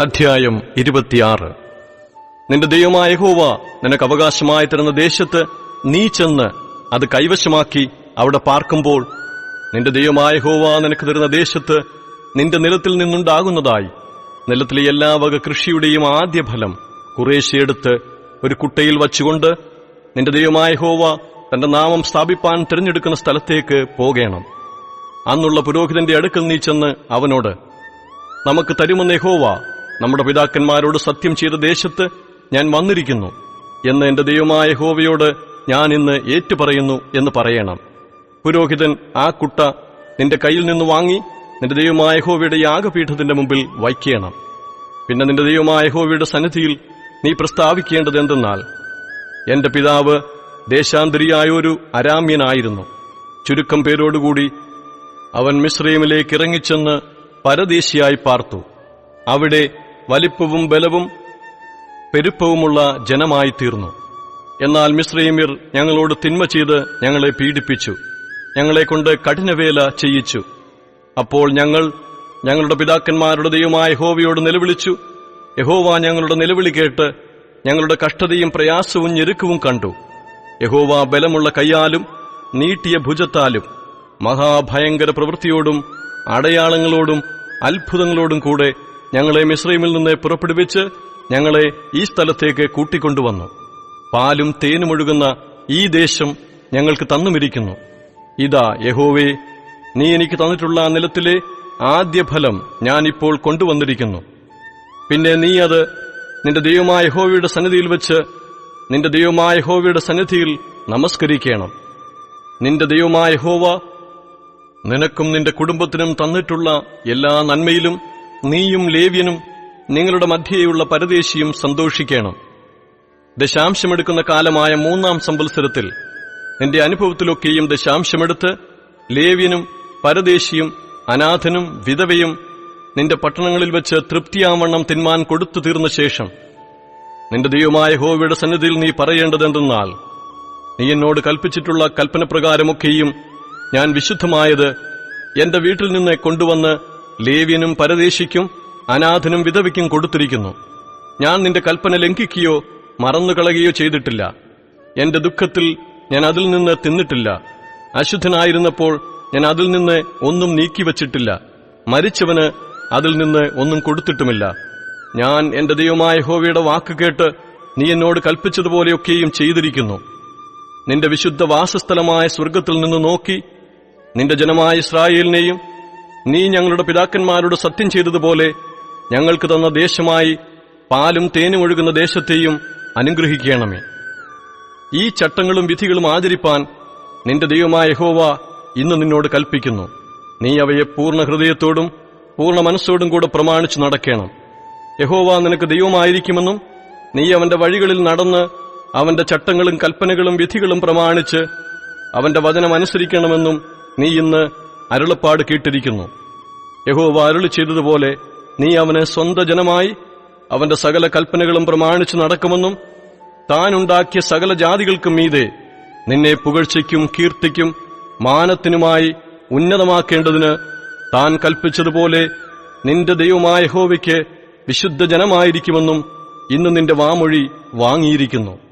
അധ്യായം ഇരുപത്തിയാറ്. നിന്റെ ദൈവമായ ഹോവ നിനക്ക് അവകാശമായി തരുന്ന ദേശത്ത് നീ ചെന്ന് അത് കൈവശമാക്കി അവിടെ പാർക്കുമ്പോൾ നിന്റെ ദൈവമായ ഹോവ നിനക്ക് തരുന്ന ദേശത്ത് നിന്റെ നിലത്തിൽ നിന്നുണ്ടാകുന്നതായി. നിലത്തിലെ എല്ലാ വക കൃഷിയുടെയും ആദ്യ ഫലം കുറേശ്ശെടുത്ത് ഒരു കുട്ടയിൽ വച്ചുകൊണ്ട് നിന്റെ ദൈവമായ ഹോവ തന്റെ നാമം സ്ഥാപിപ്പാൻ തിരഞ്ഞെടുക്കുന്ന സ്ഥലത്തേക്ക് പോകേണം. അന്നുള്ള പുരോഹിതന്റെ അടുക്കൽ നീ ചെന്ന് അവനോട് നമുക്ക് തരുമെന്ന് യഹോവ നമ്മുടെ പിതാക്കന്മാരോട് സത്യം ചെയ്ത ദേശത്ത് ഞാൻ വന്നിരിക്കുന്നു എന്ന് എന്റെ ദൈവമായ ഹോവയോട് ഞാൻ ഇന്ന് ഏറ്റുപറയുന്നു എന്ന് പറയണം. പുരോഹിതൻ ആ കുട്ട നിന്റെ കയ്യിൽ നിന്ന് വാങ്ങി നിന്റെ ദൈവമായ ഹോവയുടെ യാഗപീഠത്തിന്റെ മുമ്പിൽ വയ്ക്കണം. പിന്നെ നിന്റെ ദൈവമായ ഹോവയുടെ സന്നിധിയിൽ നീ പ്രസ്താവിക്കേണ്ടത് എന്തെന്നാൽ എന്റെ പിതാവ് ദേശാന്തരിയായ ഒരു അരാമ്യനായിരുന്നു. ചുരുക്കം പേരോടുകൂടി അവൻ മിശ്രീമിലേക്ക് ഇറങ്ങിച്ചെന്ന് പരദേശിയായി പാർത്തു. അവിടെ വലിപ്പവും ബലവും പെരുപ്പവുമുള്ള ജനമായി തീർന്നു എന്നാൽ മിശ്രീമിർ ഞങ്ങളോട് തിന്മ ചെയ്ത് ഞങ്ങളെ പീഡിപ്പിച്ചു. ഞങ്ങളെ കൊണ്ട് കഠിനവേല ചെയ്യിച്ചു. അപ്പോൾ ഞങ്ങൾ ഞങ്ങളുടെ പിതാക്കന്മാരുടെ ദൈവമായ യഹോവയോട് നിലവിളിച്ചു. യഹോവ ഞങ്ങളുടെ നിലവിളി കേട്ട് ഞങ്ങളുടെ കഷ്ടതയും പ്രയാസവും ഞെരുക്കവും കണ്ടു. യഹോവ ബലമുള്ള കൈയാലും നീട്ടിയ ഭുജത്താലും മഹാഭയങ്കര പ്രവൃത്തിയോടും അടയാളങ്ങളോടും അത്ഭുതങ്ങളോടും കൂടെ ഞങ്ങളെ മിശ്രീമിൽ നിന്ന് പുറപ്പെടുവിച്ച് ഞങ്ങളെ ഈ സ്ഥലത്തേക്ക് കൂട്ടിക്കൊണ്ടുവന്നു. പാലും തേനും ഒഴുകുന്ന ഈ ദേശം ഞങ്ങൾക്ക് തന്നുമിരിക്കുന്നു. ഇതാ യഹോവേ നീ എനിക്ക് തന്നിട്ടുള്ള ആ നിലത്തിലെ ആദ്യ ഫലം ഞാനിപ്പോൾ കൊണ്ടുവന്നിരിക്കുന്നു. പിന്നെ നീ അത് നിന്റെ ദൈവമായ യഹോവയുടെ സന്നിധിയിൽ വെച്ച് നിന്റെ ദൈവമായ യഹോവയുടെ സന്നിധിയിൽ നമസ്കരിക്കണം. നിന്റെ ദൈവമായ യഹോവ നിനക്കും നിന്റെ കുടുംബത്തിനും തന്നിട്ടുള്ള എല്ലാ നന്മയിലും നീയും ലേവ്യനും നിങ്ങളുടെ മധ്യേയുള്ള പരദേശിയും സന്തോഷിക്കണം. ദശാംശമെടുക്കുന്ന കാലമായ മൂന്നാം സംവത്സരത്തിൽ നിന്റെ അനുഭവത്തിലൊക്കെയും ദശാംശമെടുത്ത് ലേവ്യനും പരദേശിയും അനാഥനും വിധവയും നിന്റെ പട്ടണങ്ങളിൽ വെച്ച് തൃപ്തിയാവണ്ണം തിന്മാൻ കൊടുത്തു തീർന്ന ശേഷം നിന്റെ ദൈവമായ ഹോവയുടെ സന്നിധിയിൽ നീ പറയേണ്ടതെന്തെന്നാൽ നീ എന്നോട് കൽപ്പിച്ചിട്ടുള്ള കൽപ്പനപ്രകാരമൊക്കെയും ഞാൻ വിശുദ്ധമായത് എന്റെ വീട്ടിൽ നിന്ന് കൊണ്ടുവന്ന് ലേവ്യനും പരദേശിക്കും അനാഥനും വിധവയ്ക്കും കൊടുത്തിരിക്കുന്നു. ഞാൻ നിന്റെ കൽപ്പന ലംഘിക്കുകയോ മറന്നുകളയുകയോ ചെയ്തിട്ടില്ല. എന്റെ ദുഃഖത്തിൽ ഞാൻ അതിൽ നിന്ന് തിന്നിട്ടില്ല. അശുദ്ധനായിരുന്നപ്പോൾ ഞാൻ അതിൽ നിന്ന് ഒന്നും നീക്കിവച്ചിട്ടില്ല. മരിച്ചവന് അതിൽ നിന്ന് ഒന്നും കൊടുത്തിട്ടുമില്ല. ഞാൻ എന്റെ ദൈവമായ ഹോവയുടെ വാക്ക് കേട്ട് നീ എന്നോട് കൽപ്പിച്ചതുപോലെയൊക്കെയും ചെയ്തിരിക്കുന്നു. നിന്റെ വിശുദ്ധ വാസസ്ഥലമായ സ്വർഗത്തിൽ നിന്ന് നോക്കി നിന്റെ ജനമായ ഇസ്രായേലിനെയും നീ ഞങ്ങളുടെ പിതാക്കന്മാരോട് സത്യം ചെയ്തതുപോലെ ഞങ്ങൾക്ക് തന്ന ദേശമായി പാലും തേനും ഒഴുകുന്ന ദേശത്തെയും അനുഗ്രഹിക്കണമേ. ഈ ചട്ടങ്ങളും വിധികളും ആചരിപ്പാൻ നിന്റെ ദൈവമായ ഹോവ ഇന്ന് നിന്നോട് കൽപ്പിക്കുന്നു. നീ അവയെ പൂർണ ഹൃദയത്തോടും പൂർണ മനസ്സോടും കൂടെ പ്രമാണിച്ചു നടക്കണം. യഹോവ നിനക്ക് ദൈവമായിരിക്കുമെന്നും നീ അവന്റെ വഴികളിൽ നടന്ന് അവന്റെ ചട്ടങ്ങളും കൽപ്പനകളും വിധികളും പ്രമാണിച്ച് അവന്റെ വചനം അനുസരിക്കണമെന്നും നീ ഇന്ന് അരുളപ്പാട് കേട്ടിരിക്കുന്നു. യഹോവ അരുളി ചെയ്തതുപോലെ നീ അവനെ സ്വന്ത ജനമായി അവന്റെ സകല കൽപ്പനകളും പ്രമാണിച്ചു നടക്കുമെന്നും താനുണ്ടാക്കിയ സകല ജാതികൾക്കും മീതെ നിന്നെ പുകഴ്ചയ്ക്കും കീർത്തിക്കും മാനത്തിനുമായി ഉന്നതമാക്കേണ്ടതിന് താൻ കൽപ്പിച്ചതുപോലെ നിന്റെ ദൈവമായ ഹോവയ്ക്ക് വിശുദ്ധ ജനമായിരിക്കുമെന്നും ഇന്ന് നിന്റെ വാമൊഴി വാങ്ങിയിരിക്കുന്നു.